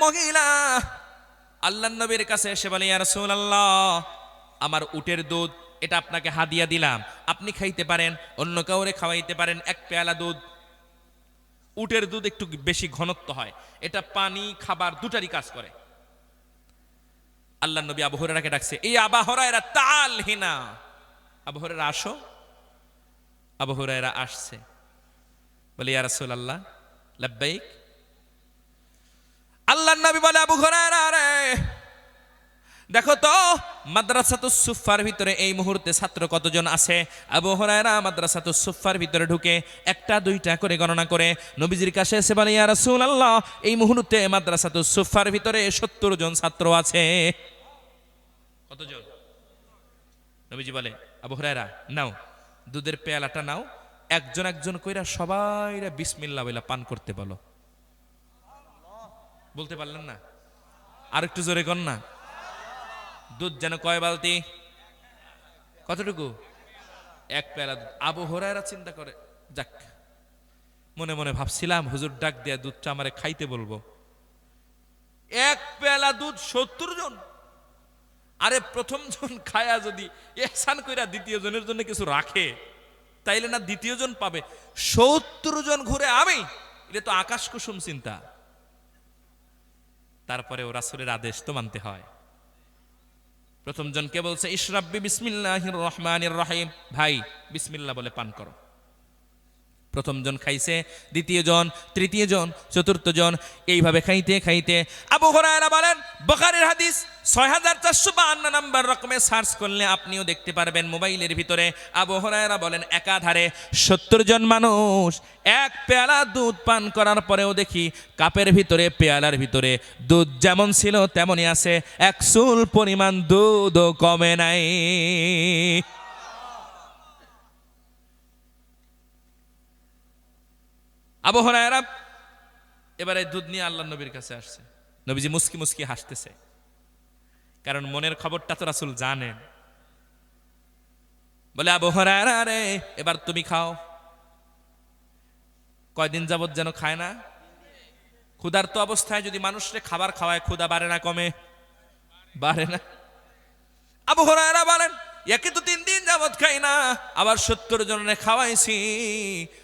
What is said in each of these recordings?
মহিলা। আল্লাহ নবীর কাছে এসে বলে, ইয়া রাসূলুল্লাহ, আমার উটের দুধ, এটা আপনাকে হাদিয়া দিলাম। আপনি খাইতে পারেন, অন্য কাউরে খাওয়াইতে পারেন এক পেয়ালা দুধ। উটের দুধ একটু বেশি ঘনত্ব হয়। এটা পানি, খাবার দুটারই কাজ করে। আল্লাহ নবী আবু হুরায়রাকে ডাকছে, এই আবা হুরায়রা, তাল হিনা। আবু আসো। আবু হুরায়রা আসছে। বলে, ইয়া আল্লাহ লাব্বাইক আল্লাহ নবী বলে, আবু রে, দেখো তো, মাদ্রাসাতুস সুফার ভিতরে এই মুহূর্তে ছাত্র কতজন আছে? আবু হুরায়রা সুফার ভিতরে ঢুকে একটা, দুইটা করে গণনা করে, নবীজির কাছে এসে বলে, ইয়া রাসূলুল্লাহ, এই মুহূর্তে সুফার ভিতরে 70 জন ছাত্র আছে। কতজন? নবীজি বলে, আবু হুরায়রা, নাও, দুধের পেয়ালাটা নাও, একজন একজন কইরা সবাইরা বিসমিল্লাহ বইলা পান করতে বলো। বলতে পারলেন না? আর একটু জোরে কর না। দুধ যেন কয় বালতি? কতটুকু? এক পেয়ালা দুধ। আবু চিন্তা করে, যাক। মনে মনে ভাবছিলাম, হুজুর ডাক দেয়া দুধটা আমারে খাইতে বলব। এক পেয়ালা দুধ সত্তর জন? আরে প্রথম জন খায়া যদি এহসান কইরা দ্বিতীয় জনের জন্য কিছু রাখে, তাইলে না দ্বিতীয় জন পাবে? সত্তর জন ঘুরে আমি? এটা তো আকাশ কুসুম চিন্তা। তারপরে ও রাসুলের আদেশ তো মানতে হয়। প্রথম জনকে বলছে ইশরাব্বি বিসমিল্লাহ রহমান রহিম। ভাই বিসমিল্লা বলে পান করো। প্রথম জন খাইছে, দ্বিতীয় জন, তৃতীয় জন, চতুর্থ জন, এইভাবে খাইতে খাইতে আবু হরায়রা বলেন, বখারের হাদিস ছয় হাজার চারশো বাহান্ন নাম্বার রকমে সার্চ করলে আপনিও দেখতে পারবেন মোবাইলের ভিতরে। আবু হরায়রা বলেন, একাধারে সত্তর জন মানুষ এক পেয়ালা দুধ পান করার পরেও দেখি কাপের ভিতরে, পেয়ালার ভিতরে দুধ যেমন ছিল তেমনই আছে, এক চুল পরিমাণ দুধও কমে নাই। আবু হরায়রা এবারে দুধ নিয়ে আল্লাহ নবীর কাছে আসছে। নবীজি মুস্কি মুস্কি হাসতেছে। কারণ মনের খবরটা তো রাসুল জানেন। বলে, আবু হরায়রা রে, এবার তুমি খাও। কয়দিন যাবৎ যেন খায় না? ক্ষুধার্ত অবস্থায় যদি মানুষরে খাবার খাওয়ায়, ক্ষুধা বাড়ে না কমে? বাড়ে না। আবু হরায়রা বলেন একে তো তিন দিন যাবৎ খাই না, আবার সত্তর জনের খাওয়াইছি।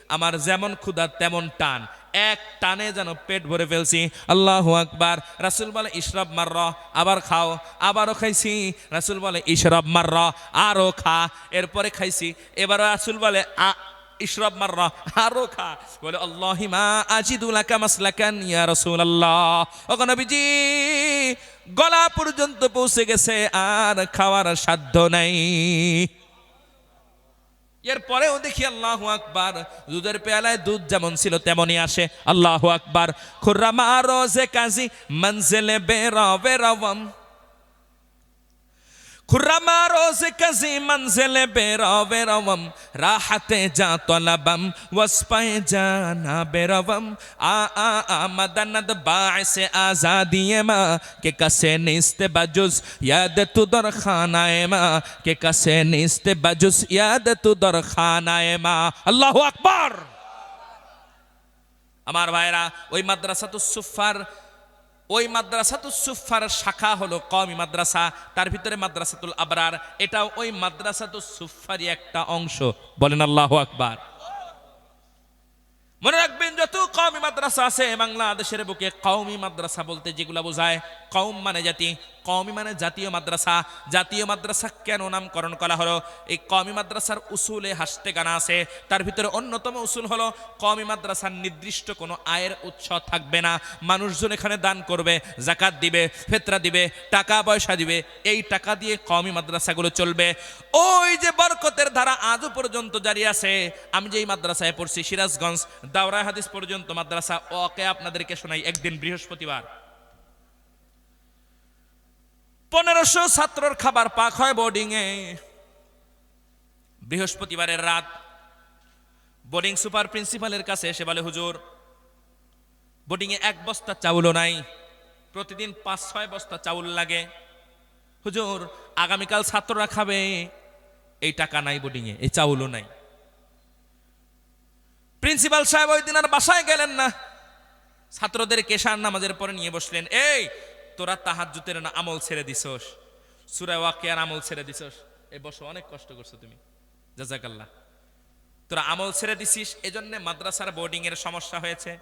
আমার যেমন ক্ষুধা তেমন টান। এক টানে যেন পেট ভরে ফেলছি। আল্লাহ আকবার। রাসুল বলে, ইশরাব মার আবার খাও। আবারও খাইছি। রাসুল বলে, ইশরাব মার আরও খা। এরপরে খাইছি। এবার রাসুল বলে, আ ইশরাব মার আরও খা। বলে আল্লাহিমা আজিদুলাকা মাসলাকান ইয়া রাসূলুল্লাহ। ওগো নবীজি, গলা পর্যন্ত পৌঁছে গেছে, আর খাওয়ার সাধ্য নাই। এরপরেও দেখি আল্লাহ আকবার, দুধের পেয়ালায় দুধ যেমন ছিল তেমনই আসে। আল্লাহ আকবার খুররামা রোজে কাজী, মঞ্জিলে বেরা বেরাওয়াম খুররামা রোজ কাজী মঞ্জিলে বেরা বেরাওয়াম রাহাতে যা তলাবম ওয়াসপায়ে জানা বেরাওয়াম আ আ আ মদনদ বাইসে আজাদিয়ে মা কে কসে নিস্তে বাজুস ইয়াদ তু দর খানায়ে মা কে কসে নিস্তে বাজুস ইয়াদ তু দর খানায়ে মা আল্লাহু আকবার আমার ভাইরা ওই মাদ্রাসাতুস সুফার ওই মাদ্রাসাতুল সুফার শাখা হলো কমি মাদ্রাসা, তার ভিতরে মাদ্রাসাতুল আবরার, এটাও ওই মাদ্রাসাতুল সুফারই একটা অংশ। বলেন আল্লাহ আকবার। মনে রাখবেন, যত কওমি মাদ্রাসা আছে বাংলাদেশের বুকে কওমি মাদ্রাসা বলতে যেগুলো বোঝায়, কওম মানে জাতি কওমি মানে জাতীয় মাদ্রাসা। জাতীয় মাদ্রাসা কেন নামকরণ করা হলো? এই কওমি মাদ্রাসার উসুলে হাসতে গানা আছে। তার ভিতরে অন্যতম উসুল হলো, কওমি মাদ্রাসার নির্দিষ্ট কোনো আয়ের উৎস থাকবে না। মানুষজন এখানে দান করবে, জাকাত দিবে, ফেতরা দিবে, টাকা পয়সা দিবে। এই টাকা দিয়ে কওমি মাদ্রাসাগুলো চলবে। ওই যে বরকতের ধারা আজও পর্যন্ত জারি আছে। আমি যেই মাদ্রাসায় পড়ছি, সিরাজগঞ্জ দাওরা হাদিস পর্যন্ত মাদ্রাসা। ওকে আপনাদেরকে শোনাই একদিন বৃহস্পতিবার। পনেরোশো ছাত্রর খাবার পাক হয় বোর্ডিং এ বৃহস্পতিবারের রাত, বোর্ডিং সুপার প্রিন্সিপালের কাছে এসে বলে, হুজুর বোর্ডিং এ এক বস্তা চাউলও নাই। প্রতিদিন পাঁচ, ছয় বস্তা চাউল লাগে। হুজুর, আগামীকাল ছাত্ররা খাবে। এই টাকা নাই বোর্ডিং এ এই চাউলও নাই। প্রিন্সিপাল সাহেব ওই দিন আর বাসায় গেলেন না। ছাত্রদের কেশার নামাজের পরে নিয়ে বসলেন, এই তোরা তাহাজ্জুতের না আমল ছেড়ে দিছস? সুরা ওয়াকিয়ার আমল ছেড়ে দিছস? এই বসো, অনেক কষ্ট করছ তুমি। জাজাকাল্লাহ তোরা আমল ছেড়ে দিছিস, এজন্য মাদ্রাসার বোর্ডিং এর সমস্যা হয়েছে।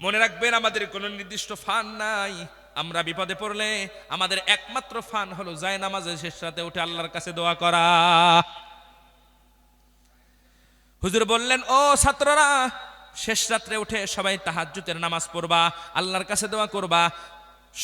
মনে রাখবেন, আমাদের কোনো নির্দিষ্ট ফান নাই। আমরা বিপদে পড়লে আমাদের একমাত্র ফান হলো যায় নামাজে শেষ রাতে উঠে আল্লাহর কাছে দোয়া করা। হুজুর বললেন, ও ছাত্ররা শেষ রাত্রে উঠে সবাই তাহাজ্জুতের নামাজ পড়বা, আল্লাহর কাছে দোয়া করবা।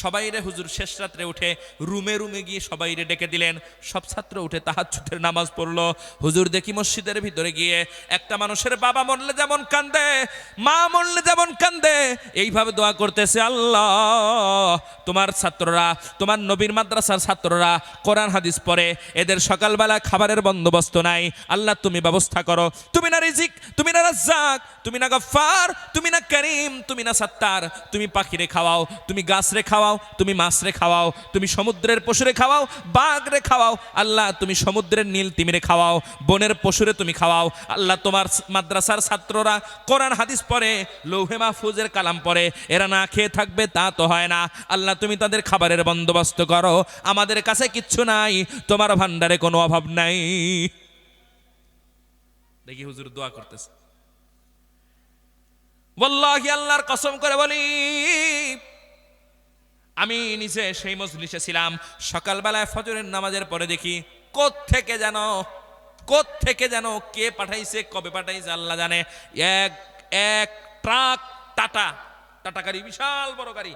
সবাই রে হুজুর শেষ রাত্রে উঠে রুমে রুমে গিয়ে সবাই রে ডেকে দিলেন। সব ছাত্র উঠে তাহাজ্জুদের নামাজ পড়ল। হুজুর দেখি মসজিদের ভিতরে গিয়ে একটা মানুষের বাবা মরলে যেমন কান্দে, মা মরলে যেমন কান্দে, এইভাবে দোয়া করতেছে, আল্লাহ, তোমার ছাত্ররা, তোমার নবীর মাদ্রাসার ছাত্ররা কোরআন, হাদিস পড়ে। এদের সকালবেলা খাবারের বন্দোবস্ত নাই। আল্লাহ, তুমি ব্যবস্থা করো। তুমি না রিজিক, তুমি না রাজ্জাক তুমি না গফফার, তুমি না করিম, তুমি না সাত্তার। তুমি পাখিরে খাওয়াও, তুমি গাছ রে খাওয়াও, তুমি মাছ রে খাওয়াও, তুমি সমুদ্রের পশুরে খাওয়াও বাঘ রে খাওয়াও। আল্লাহ, তুমি সমুদ্রের নীল তিমিরে খাওয়াও, বনের পশুরে তুমি খাওয়াও। আল্লাহ, তোমার মাদ্রাসার ছাত্ররা কোরআন, হাদিস পড়ে, লৌহে মাহফুজের কালাম পড়ে। এরা না খেয়ে থাকবে, তা তো হয় না। আল্লাহ, তুমি তাদের খাবারের বন্দোবস্ত করো। আমাদের কাছে কিচ্ছু নাই, তোমার ভান্ডারে কোনো অভাব নাই। দেখি হুজুর দোয়া করতেছে। ওয়াল্লাহি আল্লাহর কসম করে বলি, আমি নিজে সেই মজলিসে ছিলাম, সকালবেলায় ফজরের নামাজের পরে দেখি থেকে যেন থেকে যেন কে পাঠাইছে, কবে পাঠাইছে আল্লাহ জানে। এক এক ট্রাক টাটা টাটা গাড়ি, বিশাল বড় গাড়ি।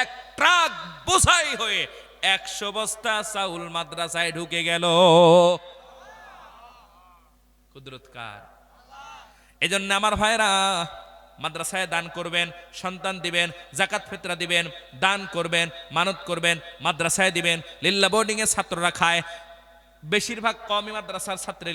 এক ট্রাক বোঝাই হয়ে একশো বস্তা চাউল মাদ্রাসায় ঢুকে গেল। কুদরতকার এজন্য আমার ভাইরা মাদ্রাসায় দান করবেন, সন্তান দিবেন, জাকাত ফেতরা দিবেন, দান করবেন, মানত করবেন, মাদ্রাসায় দিবেন। লিল্লা বোর্ডিং এর ছাত্ররা খায়। বেশিরভাগ কমই মাদ্রাসার ছাত্রে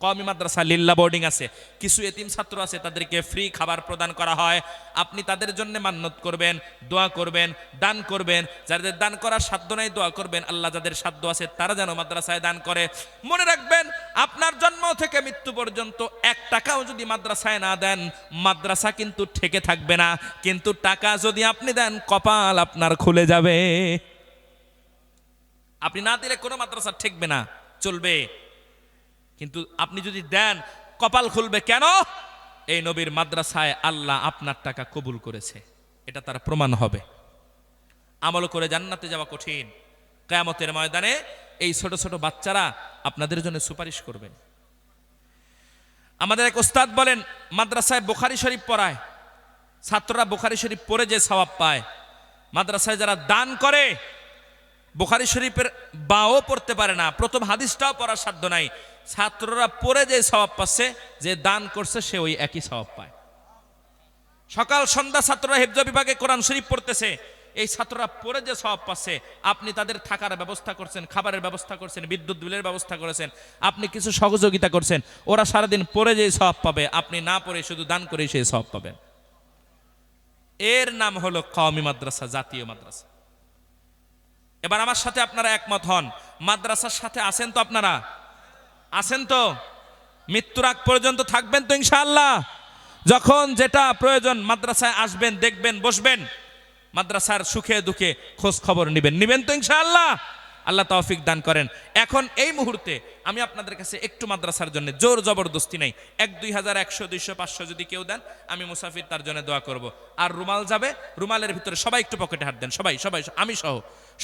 কমি মাদ্রাসা লিল্লা বোর্ডিং আছে। কিছু এতিম ছাত্র আছে, তাদেরকে ফ্রি খাবার প্রদান করা হয়। আপনি তাদের জন্য মান্যত করবেন, দোয়া করবেন, দান করবেন। যাদের দান করার সাধ্য নাই, দোয়া করবেন। আল্লাহ যাদের সাধ্য আছে, তারা যেন মাদ্রাসায় দান করে। মনে রাখবেন, আপনার জন্ম থেকে মৃত্যু পর্যন্ত এক টাকাও যদি মাদ্রাসায় না দেন, মাদ্রাসা কিন্তু ঠেকে থাকবে না। কিন্তু টাকা যদি আপনি দেন, কপাল আপনার খুলে যাবে। আপনি না দিলে কোনো মাদ্রাসা ঠেকবে না, চলবে। কিন্তু আপনি যদি দেন, কপাল খুলবে কেন? এই নবীর মাদ্রাসায় আল্লাহ আপনার টাকা কবুল করেছে। এটা তার প্রমাণ হবে। আমল করে জান্নাতে যাওয়া কঠিন। কেয়ামতের ময়দানে এই ছোট ছোট বাচ্চারা আপনাদের জন্য সুপারিশ করবেন। আমাদের এক ওস্তাদ বলেন, মাদ্রাসায় বোখারি শরীফ পড়ায়। ছাত্ররা বোখারি শরীফ পড়ে যে সওয়াব পায়। মাদ্রাসায় যারা দান করে, বোখারি শরীফের বাও পড়তে পারে না। প্রথম হাদিসটাও পড়ার সাধ্য নাই। ছাত্ররা পড়ে যে স্বভাব পাচ্ছে, যে দান করছে, সে ওই একই স্বভাব পায়। সকাল, সন্ধ্যা ছাত্ররা হেফজ বিভাগে কোরআন শরীফ পড়তেছে। এই ছাত্ররা পড়ে যে স্বভাব পাচ্ছে, আপনি তাদের থাকার ব্যবস্থা করছেন, খাবারের ব্যবস্থা করছেন, বিদ্যুৎ বিলের ব্যবস্থা করেছেন, আপনি কিছু সহযোগিতা করছেন, ওরা সারাদিন পড়ে যে স্বভাব পাবে, আপনি না পড়ে শুধু দান করে সেই স্বভাব পাবেন। এর নাম হলো কওমি মাদ্রাসা, জাতীয় মাদ্রাসা। এবার আমার সাথে আপনারা একমত হন। মাদ্রাসার সাথে আছেন তো আপনারা? আছেন তো? মৃত্যুর আগ পর্যন্ত থাকবেন তো ইনশাআল্লাহ? যখন যেটা প্রয়োজন মাদ্রাসায় আসবেন, দেখবেন, বসবেন, মাদ্রাসার সুখে দুঃখে খোঁজ খবর নেবেন। নিবেন তো ইনশাআল্লাহ? আল্লাহ তৌফিক দান করেন। এখন এই মুহূর্তে আমি আপনাদের কাছে একটু মাদ্রাসার জন্য জোর জবরদস্তি নাই। এক, দুই হাজার একশো, দুইশো, পাঁচশো যদি কেউ দেন, আমি মুসাফির তার জন্য দোয়া করব। আর রুমাল যাবে, রুমালের ভিতরে সবাই একটু পকেটে হাত দেন, সবাই সবাই, আমি সহ।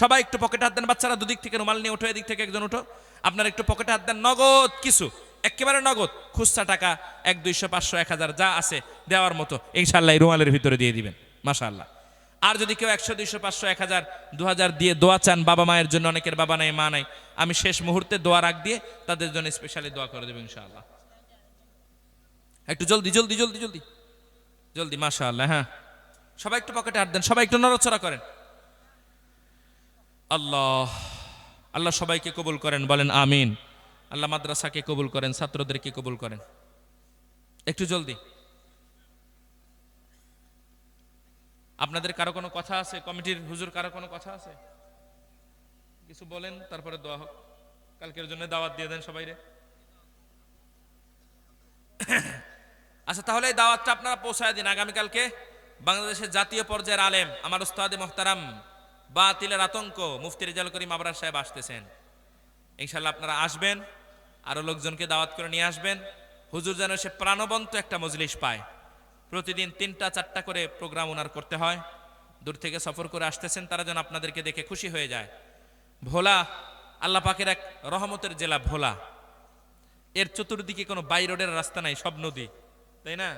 সবাই একটু পকেটে হাত দেন, বাচ্চারা দুদিক থেকে রুমাল নিয়ে উঠো, এদিক থেকে একজন উঠো। আপনার একটু পকেটে হাত দেন, নগদ কিছু, একেবারে নগদ। খুচরা টাকা, এক, দুইশো, পাঁচশো, এক হাজার যা আছে দেওয়ার মতো ইনশাল্লাহ রুমালের ভিতরে দিয়ে দিবেন, মাশাআল্লাহ। আর যদি কেউ একশো, দুইশো, পাঁচশো, এক হাজার, দু হাজার দিয়ে দোয়া চান, বাবা মায়ের জন্য অনেকের বাবা নাই, মা নাই, আমি শেষ মুহূর্তে দোয়া রাখ দিয়ে তাদের জন্য স্পেশালি দোয়া করে দেবো ইনশাআল্লাহ। একটু জলদি জলদি জলদি জলদি। জলদি মাশা আল্লাহ হ্যাঁ। সবাই একটু পকেটে হাত দেন, সবাই একটু নড়াচড়া করেন। আল্লাহ আল্লাহ সবাইকে কবুল করেন, বলেন আমিন। আল্লাহ মাদ্রাসাকে কবুল করেন, ছাত্রদেরকে কবুল করেন। একটু জলদি। আপনাদের কারও কোনো কথা আছে? কমিটির হুজুর কারও কোনো কথা আছে? কিছু বলেন, তারপরে দোয়া হোক। কালকের জন্য দাওয়াত দিয়ে দেন সবাই রে আচ্ছা তাহলে এই দাওয়াতটা আপনারা পৌঁছায় দিন আগামীকালকে। বাংলাদেশের জাতীয় পর্যায়ের আলেম, আমার ওস্তাদে মোহতারাম বা তিলের আতঙ্ক, মুফতি রেজাল করিম আবরার সাহেব আসতেছেন। ইনশাল্লাহ আপনারা আসবেন আরও লোকজনকে দাওয়াত করে নিয়ে আসবেন। হুজুর যেন সে প্রাণবন্ত একটা মজলিস পায়। প্রতিদিন তিনটা, চারটা করে প্রোগ্রাম ওনার করতে হয়। দূর থেকে সফর করে আসতেছেন, তারা যেন আপনাদেরকে দেখে খুশি হয়ে যায়। ভোলা, আল্লাহ পাকের এক রহমতের জেলা ভোলা। এর চতুর্দিকে কোনো বাই রোডের রাস্তা নাই, সব নদী। তাই না?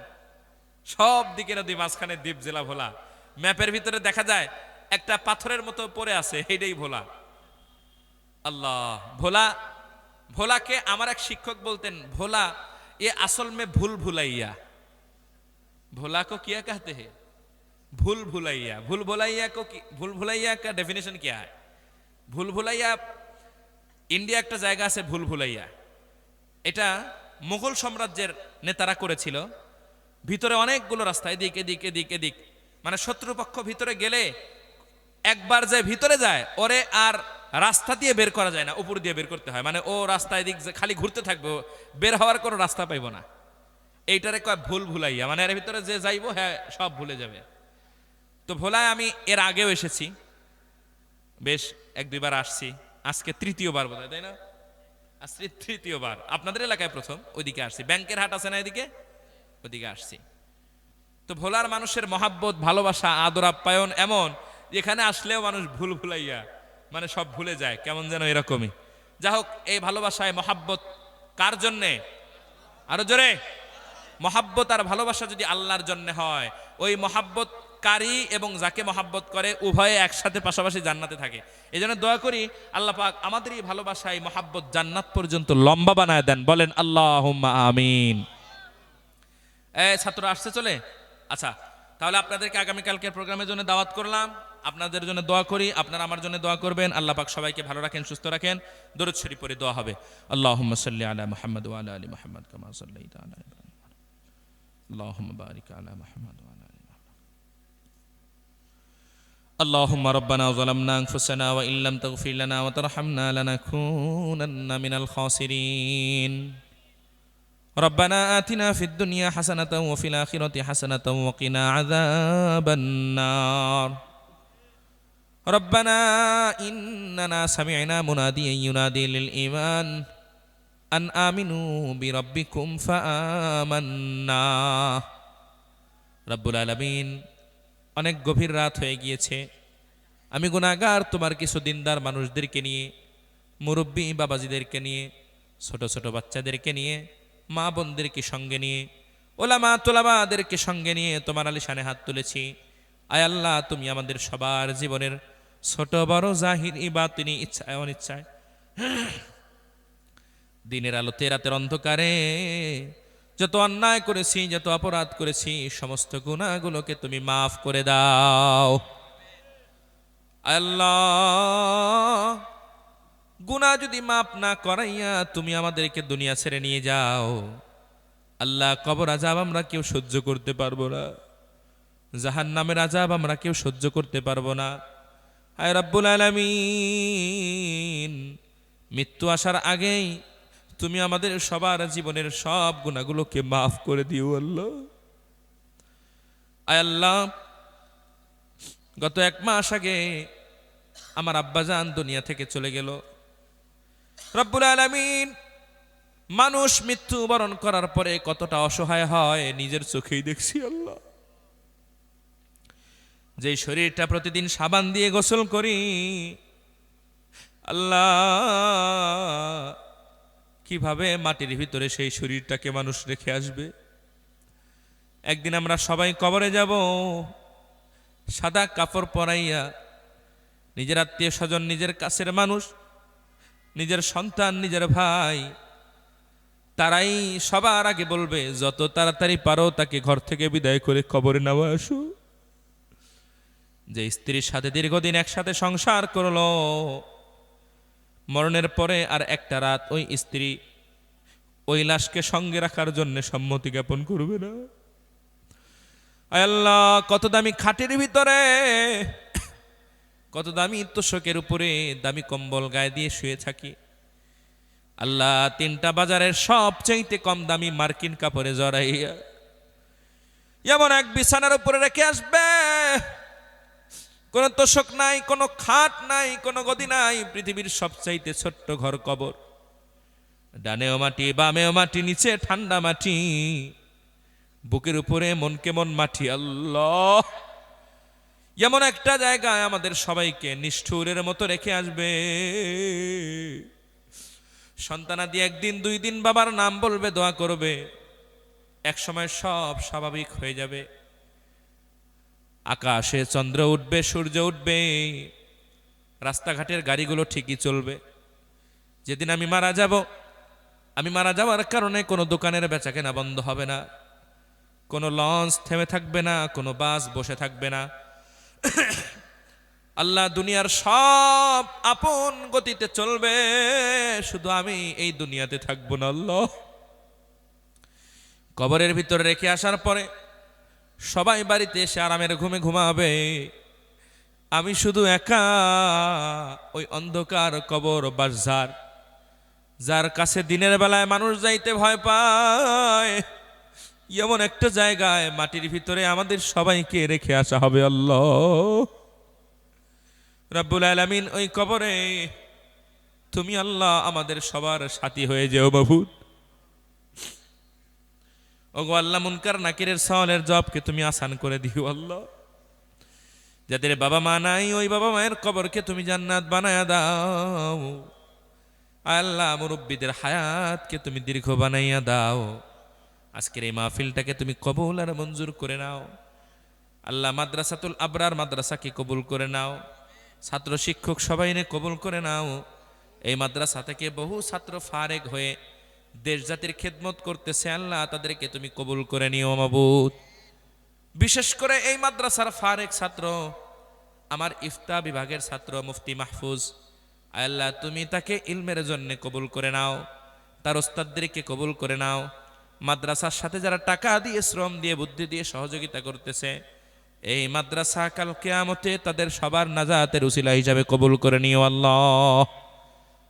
সব দিকে নদী, মাঝখানে দ্বীপ জেলা ভোলা। ম্যাপের ভিতরে দেখা যায়, একটা পাথরের মতো পড়ে আছে, এইটাই ভোলা। আল্লাহ, ভোলা, ভোলাকে আমার এক শিক্ষক বলতেন, ভোলা, এ আসল মে ভুল ভুলাইয়া। भोला को क्या कहते हैं भूल भुलैया भूल भुलैया को কি- ভুল ভুলাইয়া का डेफिनेशन क्या है ভুল ভুলাইয়া ইন্ডিয়া একটা জায়গা আছে ভুল ভুলাইয়া এটা মুঘল সাম্রাজ্যের নেতারা করেছিল ভিতরে অনেকগুলো রাস্তা এদিক এদিক এদিক এদিক মানে শত্রুপক্ষ ভিতরে গেলে একবার যে ভিতরে যায় ওরে আর রাস্তা দিয়ে বের করা যায় না উপর দিয়ে বের করতে হয় মানে ও রাস্তা এদিক যে খালি ঘুরতে থাকবে ও বের হওয়ার কোনো রাস্তা পাইব না এইটারে কয় ভুল ভুলাইয়া মানে এর ভিতরে যে যাইবো হ্যাঁ সব ভুলে যাবে। তো ভোলায় আমি এর আগেও এসেছি। বেশ, এক দুইবার আসছি। আজকে তৃতীয়বার বোধ তাই না? আজকে তৃতীয়বার। আপনাদের এলাকায় প্রথম, ওইদিকে আসছি। ব্যাংকের হাট আছে না এদিকে? ওদিকে আসছি। তো ভোলার মানুষের মহাব্বত, ভালোবাসা, আদর, আপ্যায়ন এমন, যেখানে আসলেও মানুষ ভুল ভুলাইয়া মানে সব ভুলে যায়। কেমন যেন এরকমই। যা হোক এই ভালোবাসায় মহাব্বত কার জন্যে? আরও জোরে। মহাব্বত আর ভালোবাসা যদি আল্লাহর জন্য হয়, ওই মহাব্বত কারি এবং যাকে মহাব্বত করে উভয়ে একসাথে পাশাপাশি জান্নাতে থাকে। এই জন্য দয়া করি, আল্লাহ পাক আমাদের এই ভালোবাসায় মহাব্বত জান্নাত পর্যন্ত লম্বা বানায় দেন, বলেন আল্লাহ আমিন। এ ছাত্র আসছে চলে? আচ্ছা তাহলে আপনাদেরকে আগামীকালকের প্রোগ্রামের জন্য দাওয়াত করলাম। আপনাদের জন্য দোয়া করি, আপনারা আমার জন্য দোয়া করবেন। আল্লাহ পাক সবাইকে ভালো রাখেন, সুস্থ রাখেন। দরুদ শরীফ পরে দোয়া হবে। আল্লাহুম্মা সাল্লি আলা মুহাম্মদ আলা আলি মুহাম্মদ, কামা ইব্রাহিম। اللهم بارك على محمد وعلى محمد. اللهم ربنا ظلمنا أنفسنا وإن لم تغفر لنا وترحمنا لنكونن من الخاسرين. ربنا آتنا في الدنيا حسنة وفي الآخرة حسنة وقنا عذاب النار. ربنا إننا سمعنا مناديا ينادي للإيمان. আন আমিনু বিরব্বিকুম ফামান্না রব্বুল আলমিন, অনেক গভীর রাত হয়ে গিয়েছে। আমি গুণাগার তোমার কিছু দিনদার মানুষদেরকে নিয়ে, মুরব্বী বাবাজিদেরকে নিয়ে, ছোট ছোট বাচ্চাদেরকে নিয়ে, মা বোনদেরকে সঙ্গে নিয়ে, ওলামা তোলামাদেরকে সঙ্গে নিয়ে তোমার আলিশানে হাত তুলেছি। আয় আল্লাহ, তুমি আমাদের সবার জীবনের ছোট বড় জাহির ইবা তিনি ইচ্ছায় অনিচ্ছায়। দিনের আলোতে রাতের অন্ধকারে যত অন্যায় করেছি, যত অপরাধ করেছি, সমস্ত গুণাগুলোকে তুমি মাফ করে দাও। আল্লাহ গুণা যদি মাফ না করাইয়া তুমি আমাদেরকে দুনিয়া ছেড়ে নিয়ে যাও, আল্লাহ, কবর আজাব আমরা কেউ সহ্য করতে পারব না। জাহান নামের আজাব আমরা কেউ সহ্য করতে পারব না। আয় রাব্বুল আলামিন, মৃত্যু আসার আগেই তুমি আমাদের সবার জীবনের সব গুণাগুলোকে মাফ করে দিও আল্লাহ। আয় আল্লাহ, গত এক মাস আগে আমার আব্বাজান দুনিয়া থেকে চলে গেল। রব্বুল আলামিন মানুষ মৃত্যু বরণ করার পরে কতটা অসহায় হয় নিজের চোখেই দেখছি আল্লাহ। যে শরীরটা প্রতিদিন সাবান দিয়ে গোসল করি, আল্লাহ কীভাবে মাটির ভিতরে সেই শরীরটাকে মানুষ রেখে আসবে? একদিন আমরা সবাই কবরে যাব, সাদা কাপড় পরাইয়া নিজের আত্মীয় স্বজন, নিজের কাছের মানুষ, নিজের সন্তান, নিজের ভাই, তারাই সবার আগে বলবে, যত তাড়াতাড়ি পারো তাকে ঘর থেকে বিদায় করে কবরে নেওয়া আসু। যে স্ত্রীর সাথে দীর্ঘদিন একসাথে সংসার করল মরণের পরে আর একটা রাত ওই স্ত্রী ওই লাশকে সঙ্গে রাখার জন্য সম্মতি জ্ঞাপন করবে না। আল্লাহ, কত দামি খাটের ভিতরে, কত দামি তোষকের উপরে দামি কম্বল গায়ে দিয়ে শুয়ে থাকি। আল্লাহ, তিনটা বাজারের সবচাইতে কম দামি মার্কিন কাপড়ে জড়াইয়া, এমন এক বিছানার উপরে রেখে আসবে কোনো তোষক নাই, কোনো খাট নাই, কোনো গদি নাই, পৃথিবীর সবচাইতে ছোট্ট ঘর কবর। ডানেও মাটি, বামেও মাটি, নিচে ঠান্ডা মাটি, বুকের উপরে মন কেমন মাটি, আল্লাহ। এমন একটা জায়গায় আমাদের সবাইকে নিষ্ঠুরের মতো রেখে আসবে। সন্তানাদি একদিন, দুই দিন বাবার নাম বলবে, দোয়া করবে। এক সময় সব স্বাভাবিক হয়ে যাবে। আকাশে চন্দ্র উঠবে, সূর্য উঠবে, রাস্তাঘাটের গাড়িগুলো ঠিকই চলবে। যেদিন আমি মারা যাব, আমি মারা যাওয়ার কারণে কোনো দোকানের বেচাকেনা বন্ধ হবে না। কোনো লঞ্চ থেমে থাকবে না, কোনো বাস বসে থাকবে না। আল্লাহ দুনিয়ার সব আপন গতিতে চলবে, শুধু আমি এই দুনিয়াতে থাকব না, আল্লাহ। কবরের ভিতরে রেখে আসার পরে সবাই বাড়িতে এসে আরামের ঘুমে ঘুমাবে। আমি শুধু একা ওই অন্ধকার কবর বাজার যার কাছে দিনের বেলায় মানুষ যাইতে ভয় পায়। এমন একটা জায়গায় মাটির ভিতরে আমাদের সবাইকে রেখে আসা হবে আল্লাহ। রাব্বুল আলামিন ওই কবরে, তুমি আল্লাহ আমাদের সবার সাথী হয়ে যেও বাবু। ওগো আল্লাহ, মুনকার নাকিরের সওয়ালের জবকে তুমি আসান করে দিও আল্লাহ। যাদের বাবা মা নাই, ওই বাবা মায়ের কবরকে তুমি জান্নাত বানায়া দাও। আল্লাহ, মুরব্বীদের হায়াতকে তুমি দীর্ঘ বানাইয়া দাও। আজকের এই মাহফিলটাকে তুমি কবুল আর মঞ্জুর করে নাও। আল্লাহ, মাদ্রাসাতুল আবরার মাদ্রাসাকে কবুল করে নাও। ছাত্র শিক্ষক সবাই কবুল করে নাও। এই মাদ্রাসা থেকে বহু ছাত্র ফারেক হয়ে দেশ জাতির খেদমত করতেছে আল্লাহ, তাদেরকে তুমি কবুল করে নিও মাবুদ। বিশেষ করে এই মাদ্রাসার ফারেক ছাত্র, আমার ইফতা বিভাগের ছাত্র মুফতি মাহফুজ। আল্লাহ, তুমি তাকে ইলমের জন্য কবুল করে নাও, তার ওস্তাদদেরকে কবুল করে নাও। মাদ্রাসার সাথে যারা টাকা দিয়ে, শ্রম দিয়ে, বুদ্ধি দিয়ে সহযোগিতা করতেছে, এই মাদ্রাসা কাল কেয়ামতে তাদের সবার নাজাতের উসিলা হিসাবে কবুল করে নিও আল্লাহ।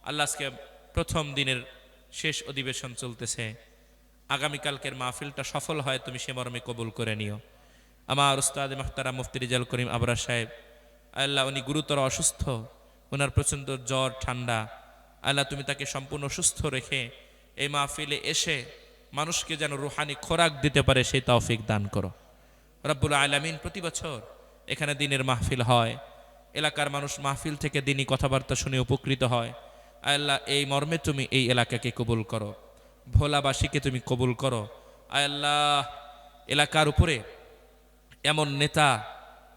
আল্লাহকে প্রথম দিনের শেষ অধিবেশন চলতেছে। আগামীকালকের মাহফিলটা সফল হয়, তুমি সে মর্মে কবুল করে নিও। আমার উস্তাদ মাহতারা মুফতি রিজাল করিম আবরা সাহেব, আল্লাহ উনি গুরুতর অসুস্থ ওনার প্রচণ্ড জ্বর, ঠান্ডা। আল্লাহ তুমি তাকে সম্পূর্ণ সুস্থ রেখে এই মাহফিলে এসে মানুষকে যেন রুহানি খোরাক দিতে পারে, সেই তৌফিক দান করো। রব্বুল আলামিন প্রতি বছর এখানে দিনের মাহফিল হয়। এলাকার মানুষ মাহফিল থেকে দিনই কথাবার্তা শুনে উপকৃত হয়। আল্লাহ, এই মর্মে তুমি এই এলাকাকে কবুল করো। ভোলাবাসীকে তুমি কবুল করো। আল্লাহ, এলাকার উপরে এমন নেতা,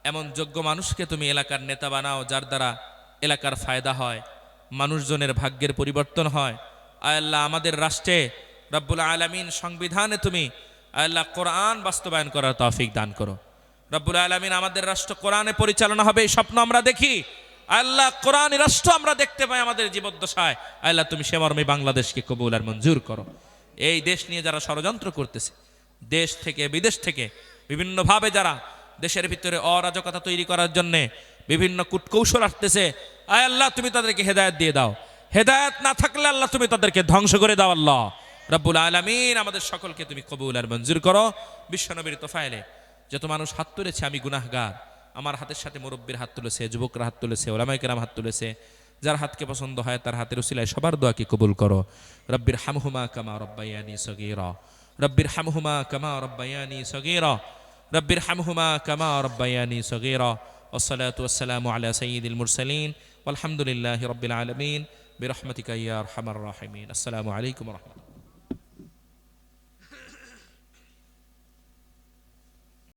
এমন যোগ্য মানুষকে তুমি এলাকার নেতা বানাও, যার দ্বারা এলাকার ফায়দা হয়, মানুষজনের ভাগ্যের পরিবর্তন হয়। আল্লাহ, আমাদের রাষ্ট্রে রব্বুল আলমিন সংবিধানে তুমি আল্লাহ কোরআন বাস্তবায়ন করার তৌফিক দান করো। রব্বুল আলমিন আমাদের রাষ্ট্র কোরআনে পরিচালনা হবে, এই স্বপ্ন আমরা দেখি। আল্লাহ কোরআন রাষ্ট্র আমরা দেখতে পাই আমাদের জীবদ্দশায়। আল্লাহ, তুমি সে মর্মে বাংলাদেশকে কবুল আর মঞ্জুর করো। এই দেশ নিয়ে যারা ষড়যন্ত্র করতেছে, দেশ থেকে, বিদেশ থেকে, বিভিন্নভাবে যারা দেশের ভিতরে অরাজকতা তৈরি করার জন্য বিভিন্ন কূটকৌশল আসতেছে, আয় আল্লাহ, তুমি তাদেরকে হেদায়ত দিয়ে দাও। হেদায়ত না থাকলে আল্লাহ, তুমি তাদেরকে ধ্বংস করে দাও আল্লাহ। রব্বুল আলমিন, আমাদের সকলকে তুমি কবুল আর মঞ্জুর করো। বিশ্বনবীর তোফাইলে যত মানুষ হাত তুলেছে, আমি গুনাহগার। আমার হাতের সাথে মুরব্বীর হাত তুলেছে যুবকরা হাত তুলেছে ওলামাইকেরাম হাত তুলেছে যার হাতকে পছন্দ হয় তার হাতের উসিলায় সবার দোয়াকে কবুল করো রব্বির হামহুমা কামা রব্বাইয়ানি সগীরা রব্বির হামহুমা কামা রব্বাইয়ানি সগীরা রব্বির হামহুমা কামা রব্বাইয়ানি সগীরা والصلاة والسلام على سيد المرسلين والحمد لله رب العالمين برحمتك يا أرحم الراحمين السلام عليكم ورحمة الله